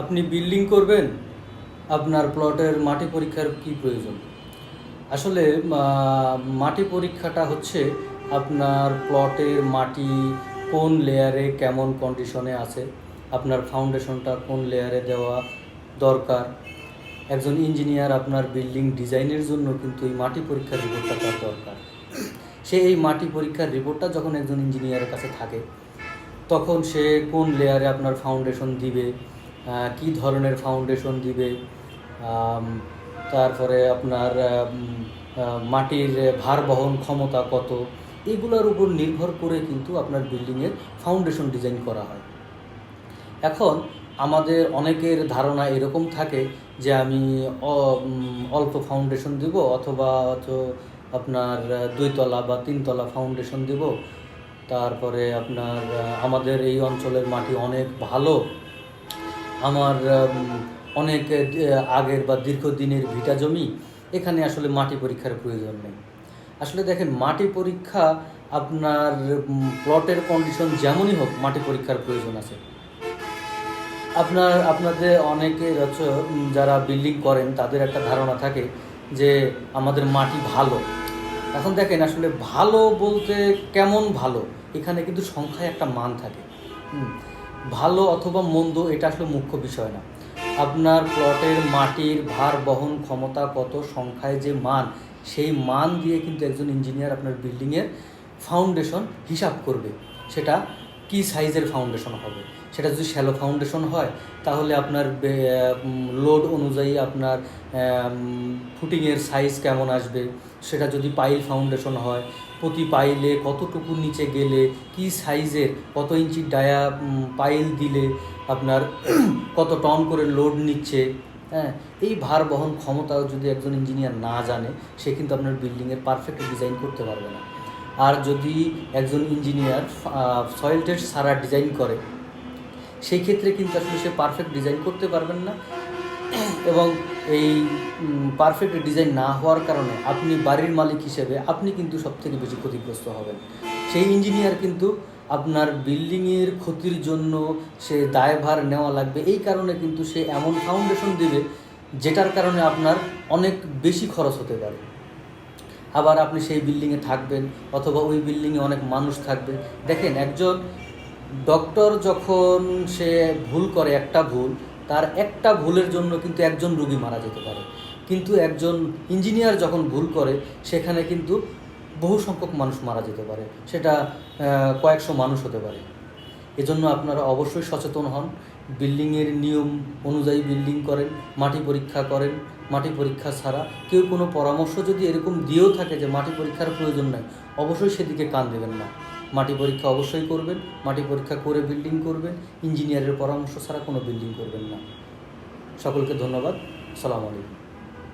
আপনি বিল্ডিং করবেন, আপনার প্লটের মাটি পরীক্ষার কি প্রয়োজন? আসলে মাটি পরীক্ষাটা হচ্ছে আপনার প্লটের মাটি কোন লেয়ারে কেমন কন্ডিশনে আছে, আপনার ফাউন্ডেশনটা কোন লেয়ারে দেওয়া দরকার। একজন ইঞ্জিনিয়ার আপনার বিল্ডিং ডিজাইনের জন্য কিন্তু এই মাটি পরীক্ষার রিপোর্টটা তার দরকার। সে এই মাটি পরীক্ষার রিপোর্টটা যখন একজন ইঞ্জিনিয়ারের কাছে থাকে, তখন সে কোন লেয়ারে আপনার ফাউন্ডেশন দিবে কি ধরনের ফাউন্ডেশন দিবে? তারপরে আপনার মাটির ভার বহন ক্ষমতা কত? এগুলোর উপর নির্ভর করে কিন্তু আপনার বিল্ডিংয়ের ফাউন্ডেশন ডিজাইন করা হয়। এখন আমাদের অনেকের ধারণা এরকম থাকে যে আমি অল্প ফাউন্ডেশন দিব অথবা আপনার দুইতলা বা তিনতলা ফাউন্ডেশন দিব। তারপরে আপনার আমাদের এই অঞ্চলের মাটি অনেক ভালো। আমার অনেক আগের বা দীর্ঘদিনের ভিটা জমি, এখানে আসলে মাটি পরীক্ষার প্রয়োজন নেই। আসলে দেখেন, মাটি পরীক্ষা আপনার প্লটের কন্ডিশন যেমনই হোক, মাটি পরীক্ষার প্রয়োজন আছে। আপনার, আপনাদের অনেকে হচ্ছে যারা বিল্ডিং করেন, তাদের একটা ধারণা থাকে যে আমাদের মাটি ভালো। এখন দেখেন, আসলে ভালো বলতে কেমন ভালো? এখানে কিন্তু সংখ্যায় একটা মান থাকে। ভালো অথবা মন্দ, এটা আসলে মুখ্য বিষয় না। আপনার প্লটের মাটির ভার বহন ক্ষমতা কত, সংখ্যায় যে মান, সেই মান দিয়ে কিন্তু একজন ইঞ্জিনিয়ার আপনার বিল্ডিংয়ের ফাউন্ডেশন হিসাব করবে। সেটা কি সাইজের ফাউন্ডেশন হবে? সেটা যদি শ্যালো ফাউন্ডেশন হয়, তাহলে আপনার লোড অনুযায়ী আপনার ফুটিংয়ের সাইজ কেমন আসবে? সেটা যদি পাইল ফাউন্ডেশন হয়, প্রতি পাইলে কতটুকু নিচে গেলে, কি সাইজের কত ইঞ্চি ডায়া পাইল দিলে আপনার কত টন করে লোড নিচ্ছে? হ্যাঁ এই ভার বহন ক্ষমতাও যদি একজন ইঞ্জিনিয়ার না জানে, সে কিন্তু আপনার বিল্ডিংয়ের পারফেক্ট ডিজাইন করতে পারবে না। আর যদি একজন ইঞ্জিনিয়ার সয়েল টেস্ট সারা ডিজাইন করে সেই ক্ষেত্রে কিন্তু আসলে সে পারফেক্ট ডিজাইন করতে পারবেন না। এবং এই পারফেক্ট ডিজাইন না হওয়ার কারণে আপনি বাড়ির মালিক হিসেবে আপনি কিন্তু সবথেকে বেশি ক্ষতিগ্রস্ত হবেন। সেই ইঞ্জিনিয়ার কিন্তু আপনার বিল্ডিংয়ের ক্ষতির জন্য সে দায়ভার নেওয়া লাগবে। এই কারণে কিন্তু সে এমন ফাউন্ডেশন দেবে যেটার কারণে আপনার অনেক বেশি খরচ হতে পারে। আবার আপনি সেই বিল্ডিংয়ে থাকবেন অথবা ওই বিল্ডিংয়ে অনেক মানুষ থাকবে। দেখেন একজন ডক্টর যখন সে ভুল করে একটা ভুল, তার একটা ভুলের জন্য কিন্তু একজন রুগী মারা যেতে পারে। কিন্তু একজন ইঞ্জিনিয়ার যখন ভুল করে, সেখানে কিন্তু বহু সংখ্যক মানুষ মারা যেতে পারে। সেটা কয়েকশো মানুষ হতে পারে। এজন্য আপনারা অবশ্যই সচেতন হন। বিল্ডিংয়ের নিয়ম অনুযায়ী বিল্ডিং করেন, মাটি পরীক্ষা করেন, মাটি পরীক্ষা ছাড়া। কেউ কোনো পরামর্শ যদি এরকম দিয়েও থাকে যে মাটি পরীক্ষার প্রয়োজন নাই, অবশ্যই সেদিকে কান দেবেন না। মাটি পরীক্ষা অবশ্যই করবেন, মাটি পরীক্ষা করে বিল্ডিং করবেন ইঞ্জিনিয়ারের পরামর্শ ছাড়া কোনো বিল্ডিং করবেন না। সকলকে ধন্যবাদ সালাম আলাইকুম।